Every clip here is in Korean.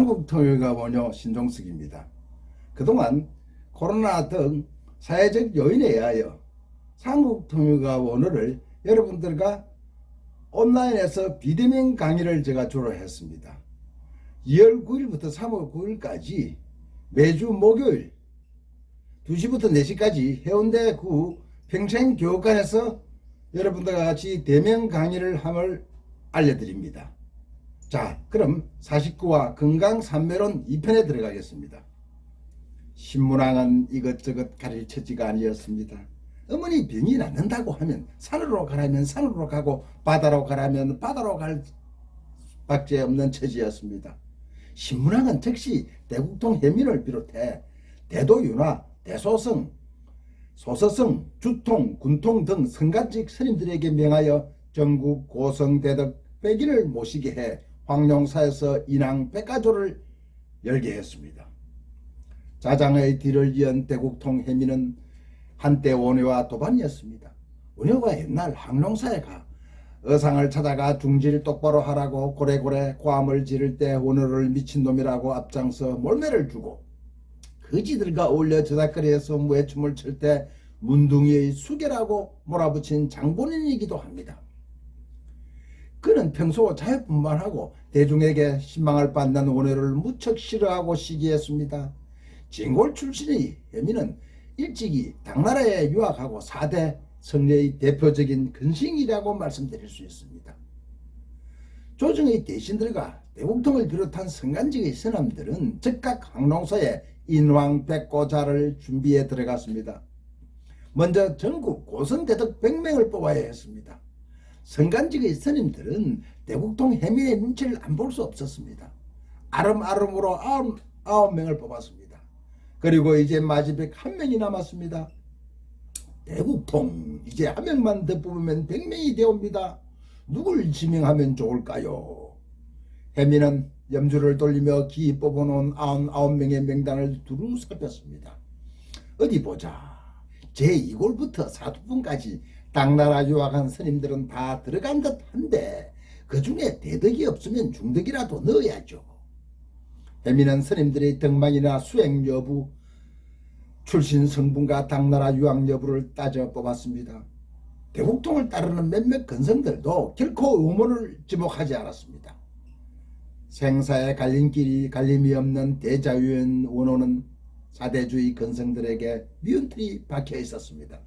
한국통일가 원효 신종석입니다. 그동안 코로나 등 사회적 요인에 의하여 한국통일가 원어를 여러분들과 온라인에서 비대면 강의를 제가 주로 했습니다. 2월 9일부터 3월 9일까지 매주 목요일 2시부터 4시까지 해운대 구 평생교육관에서 여러분들과 같이 대면 강의를 함을 알려드립니다. 자, 그럼 49와 건강 삼매론 2편에 들어가겠습니다. 신문왕은 이것저것 가르쳐지가 아니었습니다. 어머니 병이 낫는다고 하면 산으로 가라면 산으로 가고 바다로 가라면 바다로 갈 밖에 없는 처지였습니다. 신문왕은 즉시 대국통 해민을 비롯해 대도윤화, 대소성, 소서성, 주통, 군통 등 성가직 스님들에게 명하여 전국 고성 대덕 백인을 모시게 해 황룡사에서 인왕 백가조를 열게 했습니다. 자장의 뒤를 이은 대국통 해민은 한때 원효와 도반이었습니다. 원효가 옛날 황룡사에 가 의상을 찾아가 중질 똑바로 하라고 고래고래 고함을 지를 때 원효를 미친놈이라고 앞장서 몰매를 주고 거지들과 어울려 저작거리에서 무해춤을 출 때 문둥이의 수계라고 몰아붙인 장본인이기도 합니다. 그는 평소 자유분만하고 대중에게 신망을 받는 원효를 무척 싫어하고 시기했습니다. 진골 출신의 혜민은 일찍이 당나라에 유학하고 4대 성례의 대표적인 근싱이라고 말씀드릴 수 있습니다. 조정의 대신들과 대국통을 비롯한 성간직의 선남들은 즉각 항농소에 인왕 백고자를 준비해 들어갔습니다. 먼저 전국 고선대덕 100명을 뽑아야 했습니다. 성간직의 스님들은 대국통 해민의 눈치를 안 볼 수 없었습니다. 아름아름으로 아홉, 아홉 명을 뽑았습니다. 그리고 이제 마지막 한 명이 남았습니다. 대국통 이제 한 명만 더 뽑으면 100명이 되옵니다. 누굴 지명하면 좋을까요? 해민은 염주를 돌리며 기 뽑아놓은 아흔아홉 명의 명단을 두루 살폈습니다. 어디 보자. 제2골부터 사두분까지 당나라 유학한 스님들은 다 들어간 듯 한데 그 중에 대덕이 없으면 중덕이라도 넣어야죠. 해민은 스님들의 덕망이나 수행 여부, 출신 성분과 당나라 유학 여부를 따져 뽑았습니다. 대국통을 따르는 몇몇 근성들도 결코 의문을 지목하지 않았습니다. 생사의 갈림길이 갈림이 없는 대자유인 원호는 사대주의 근성들에게 미운 틀이 박혀 있었습니다.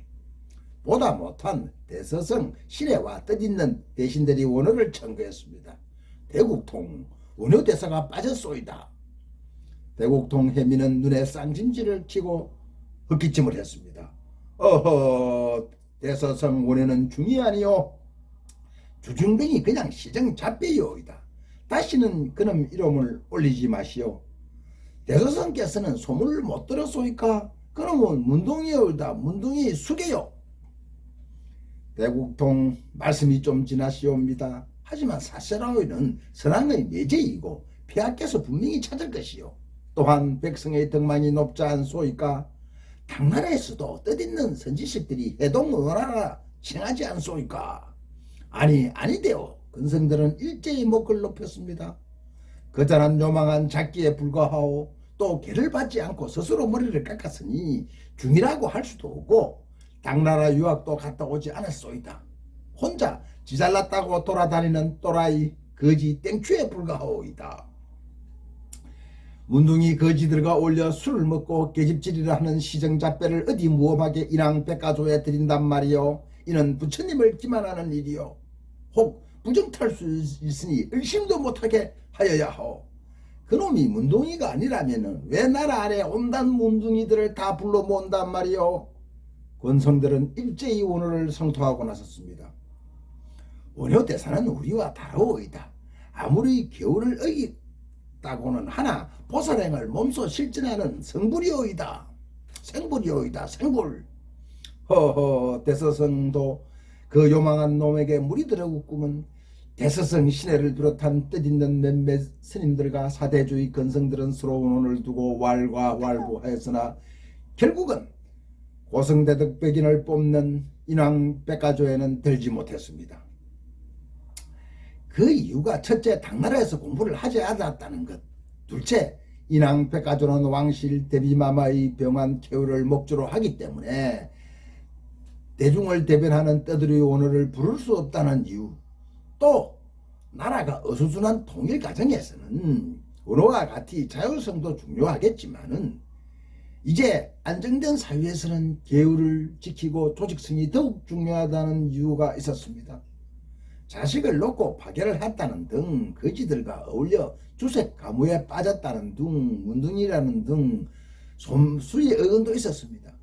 보다 못한 대서성 신해와 뜻있는 대신들이 원호를 청구했습니다. 대국통 원효 대사가 빠졌소이다. 대국통 해민은 눈에 쌍심지를 치고 흑기침을 했습니다. 어허 대서성 원효는 중이 아니요 주중뱅이 그냥 시정 잡배요이다. 다시는 그놈 이름을 올리지 마시오. 대서성께서는 소문을 못 들었소이까? 그놈은 문동이여다 문동이 숙여요. 대국통 말씀이 좀 지나시옵니다. 하지만 사세라오이는 선왕의 매제이고 폐하께서 분명히 찾을 것이요. 또한 백성의 덕망이 높지 않소이까? 당나라에서도 뜻있는 선지식들이 해동 원하라 칭하지 않소이까? 아니 아니되오. 근성들은 일제히 목을 높였습니다. 거절한 요망한 작기에 불과하오 또 개를 받지 않고 스스로 머리를 깎았으니 중이라고 할 수도 없고 당나라 유학도 갔다 오지 않았소이다. 혼자 지잘났다고 돌아다니는 또라이 거지 땡추에 불과하오이다. 문둥이 거지들과 올려 술을 먹고 계집질이를 하는 시정잡배를 어디 무엄하게 인왕 백가조에 드린단 말이요. 이는 부처님을 기만하는 일이요. 혹 부정탈 수 있으니 의심도 못하게 하여야 하오. 그놈이 문둥이가 아니라면 왜 나라 아래 온단 문둥이들을 다 불러 모은단 말이오. 권성들은 일제히 원호를 성토하고 나섰습니다. 원효 대사는 우리와 다르오이다. 아무리 겨울을 어겼다고는 하나 보살행을 몸소 실천하는 성불이오이다. 생불이오이다. 생불. 허허 대서성도 그 요망한 놈에게 물이 들어붙구먼 대서성 시내를 비롯한 뜻있는 몇몇 스님들과 사대주의 근성들은 서로 원혼을 두고 왈과 왈부하였으나 결국은 고성대덕 백인을 뽑는 인왕 백가조에는 들지 못했습니다. 그 이유가 첫째 당나라에서 공부를 하지 않았다는 것 둘째, 인왕 백가조는 왕실 대비마마의 병환 쾌유를 목조로 하기 때문에 대중을 대변하는 떠들이 오늘을 부를 수 없다는 이유 또 나라가 어수선한 통일 과정에서는 언어와 같이 자율성도 중요하겠지만은 이제 안정된 사회에서는 계율을 지키고 조직성이 더욱 중요하다는 이유가 있었습니다. 자식을 놓고 파괴를 했다는 등 거지들과 어울려 주색 가무에 빠졌다는 등 문둥이라는 등 솜수의 의견도 있었습니다.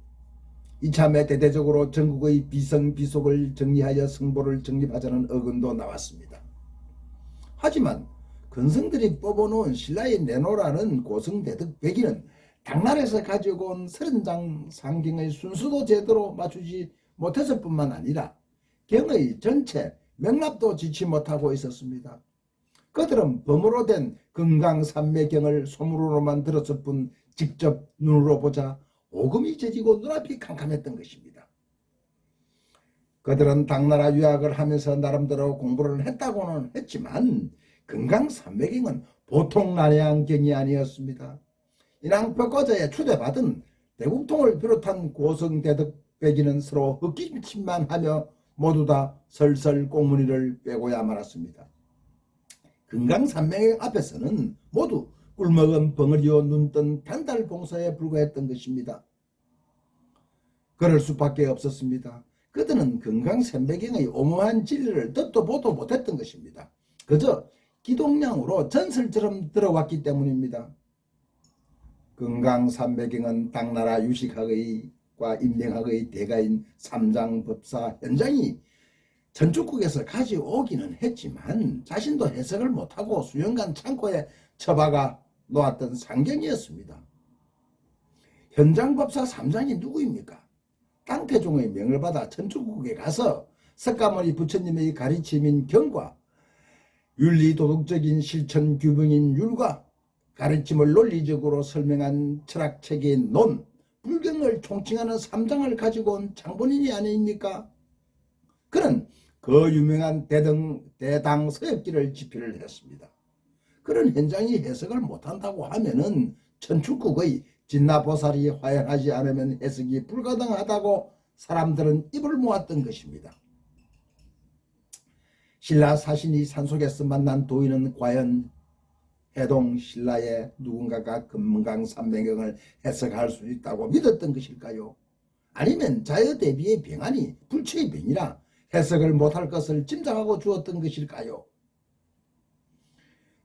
이참에 대대적으로 전국의 비성비속을 정리하여 성보를 정립하자는 의견도 나왔습니다. 하지만 근성들이 뽑아놓은 신라의 내노라는 고성대득 백이는 당나라에서 가지고 온 서른장 상경의 순수도 제대로 맞추지 못했을 뿐만 아니라 경의 전체 맥락도 지치 못하고 있었습니다. 그들은 범으로 된 금강산매경을 소문으로만 들었을 뿐 직접 눈으로 보자 오금이 젖이고 눈앞이 캄캄했던 것입니다. 그들은 당나라 유학을 하면서 나름대로 공부를 했다고는 했지만 금강산매경은 보통 난해한 경이 아니었습니다. 인왕벽거자에 추대받은 대국통을 비롯한 고성 대덕배기는 서로 흑기침만 하며 모두 다 설설 꽁무니를 빼고야 말았습니다. 금강산맥 앞에서는 모두 꿀먹은 벙어리요 눈뜬 단달 봉사에 불과했던 것입니다. 그럴 수밖에 없었습니다. 그들은 금강산맥경의 오모한 진리를 듣도 보도 못했던 것입니다. 그저 기동량으로 전설처럼 들어왔기 때문입니다. 금강산맥경은 당나라 유식학의과 인명학의 대가인 삼장법사 현장이 전축국에서 가져오기는 했지만 자신도 해석을 못하고 수영관 창고에 처박아 놓았던 상경이었습니다. 현장법사 삼장이 누구입니까? 땅태종의 명을 받아 전축국에 가서 석가모니 부처님의 가르침인 경과 윤리도덕적인 실천 규명인 율과 가르침을 논리적으로 설명한 철학체계인 논, 불경을 총칭하는 삼장을 가지고 온 장본인이 아닙니까? 그는 그 유명한 대등, 대당 서역기를 집필을 했습니다. 그런 현장이 해석을 못한다고 하면은 천축국의 진나보살이 화연하지 않으면 해석이 불가능하다고 사람들은 입을 모았던 것입니다. 신라 사신이 산속에서 만난 도인은 과연 해동 신라의 누군가가 금강산매경을 해석할 수 있다고 믿었던 것일까요? 아니면 자여 대비의 병안이 불치의 병이라 해석을 못할 것을 짐작하고 주었던 것일까요?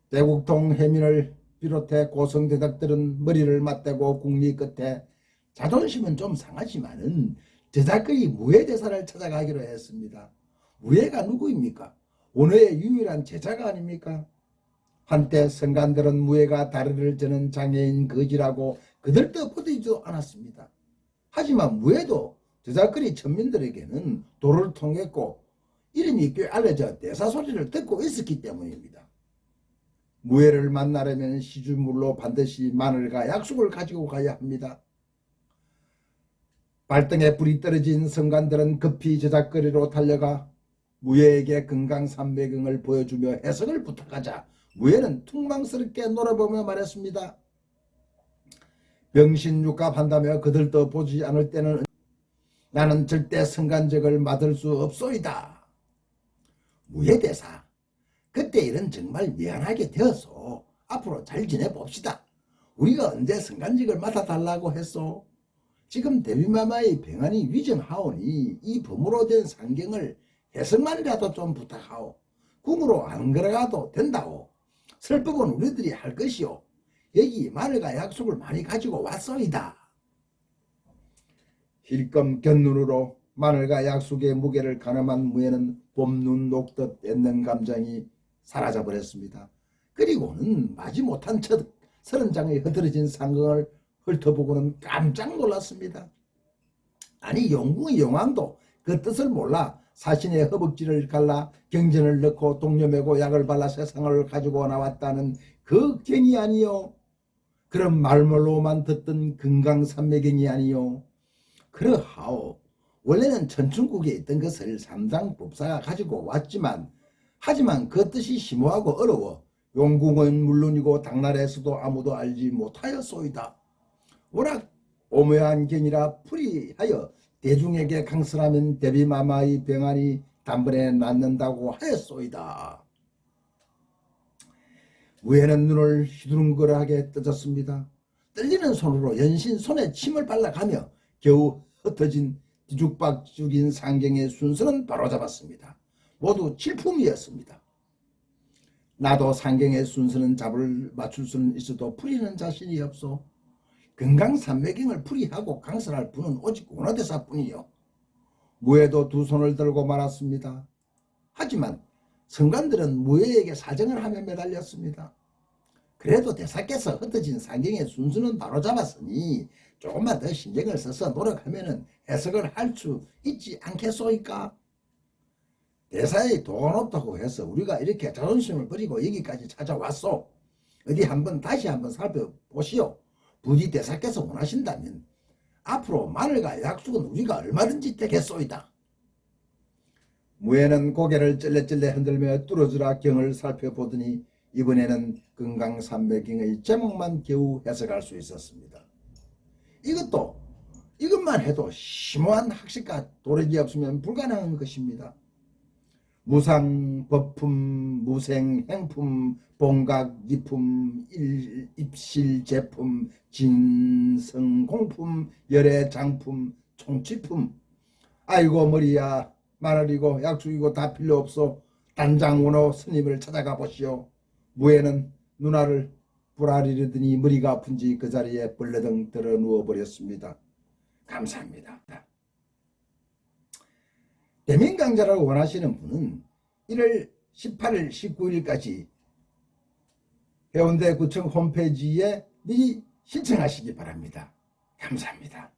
대국통 해민을 비롯해 고성대작들은 머리를 맞대고 국리 끝에 자존심은 좀 상하지만은 제작거리 무예대사를 찾아가기로 했습니다. 무예가 누구입니까? 원어의 유일한 제자가 아닙니까? 한때 성간들은 무예가 다리를 저는 장애인 거지라고 그들도 보이지도 않았습니다. 하지만 무예도 저작거리 천민들에게는 도를 통했고 이름이 꽤 알려져 대사 소리를 듣고 있었기 때문입니다. 무예를 만나려면 시주물로 반드시 마늘과 약속을 가지고 가야 합니다. 발등에 불이 떨어진 성간들은 급히 저작거리로 달려가 무예에게 금강산배경을 보여주며 해석을 부탁하자 무예는 퉁망스럽게 놀아보며 말했습니다. 병신육갑한다며 그들도 보지 않을 때는 나는 절대 성간적을 맡을 수 없소이다. 무예대사, 그때 일은 정말 미안하게 되어서 앞으로 잘 지내봅시다. 우리가 언제 성간직을 맡아달라고 했소? 지금 데뷔마마의 병안이 위정하오니 이 범으로 된 상경을 해석만이라도 좀 부탁하오. 궁으로 안 걸어가도 된다오. 설법은 우리들이 할 것이오. 여기 마늘과 약속을 많이 가지고 왔소이다. 힐끔 곁눈으로 마늘과 약속의 무게를 가늠한 무에는 봄눈 녹듯 뺏는 감정이 사라져 버렸습니다. 그리고는 마지 못한 첫 서른 장의 흐트러진 상경을 훑어보고는 깜짝 놀랐습니다. 아니 영궁의 영왕도 그 뜻을 몰라 사신의 허벅지를 갈라 경전을 넣고 동료매고 약을 발라 세상을 가지고 나왔다는 그 경이 아니요. 그런 말말로만 듣던 금강산매경이 아니요. 그러하오. 원래는 천춘국에 있던 것을 삼장법사가 가지고 왔지만 하지만 그 뜻이 심오하고 어려워 용궁은 물론이고 당나라에서도 아무도 알지 못하였소이다. 워낙 오묘한 경이라 풀이하여 대중에게 강설하면 대비마마의 병안이 단번에 낫는다고 하였소이다. 무에는 눈을 휘두른거려하게 떠졌습니다. 떨리는 손으로 연신 손에 침을 발라가며 겨우 흩어진 뒤죽박죽인 상경의 순서는 바로잡았습니다. 모두 칠품이었습니다. 나도 상경의 순서는 잡을 맞출 수는 있어도 풀이는 자신이 없소. 금강산맥경을 풀이하고 강설할 분은 오직 원어대사뿐이요. 무에도 두 손을 들고 말았습니다. 하지만 성관들은 무에에게 사정을 하며 매달렸습니다. 그래도 대사께서 흩어진 상경의 순수는 바로잡았으니 조금만 더 신경을 써서 노력하면 해석을 할 수 있지 않겠소이까? 대사의 도가 높다고 해서 우리가 이렇게 자존심을 버리고 여기까지 찾아왔소. 어디 한번 다시 한번 살펴보시오. 부디 대사께서 원하신다면 앞으로 마늘과 약속은 우리가 얼마든지 되겠소이다. 무에는 고개를 찔레찔레 흔들며 뚫어주라 경을 살펴보더니 이번에는 금강산맥경의 제목만 겨우 해석할 수 있었습니다. 이것도 이것만 해도 심오한 학식과 도력이 없으면 불가능한 것입니다. 무상, 법품, 무생, 행품, 봉각, 이품, 일, 입실, 제품, 진성, 공품, 열애, 장품, 총치품. 아이고 머리야 마늘이고 약죽이고 다 필요 없어 단장 원호 스님을 찾아가 보시오. 무에는 누나를 불아리르더니 머리가 아픈지 그 자리에 벌레등 들어 누워 버렸습니다. 감사합니다. 대민 강좌를 원하시는 분은 1월 18일, 19일까지 해운대 구청 홈페이지에 미리 신청하시기 바랍니다. 감사합니다.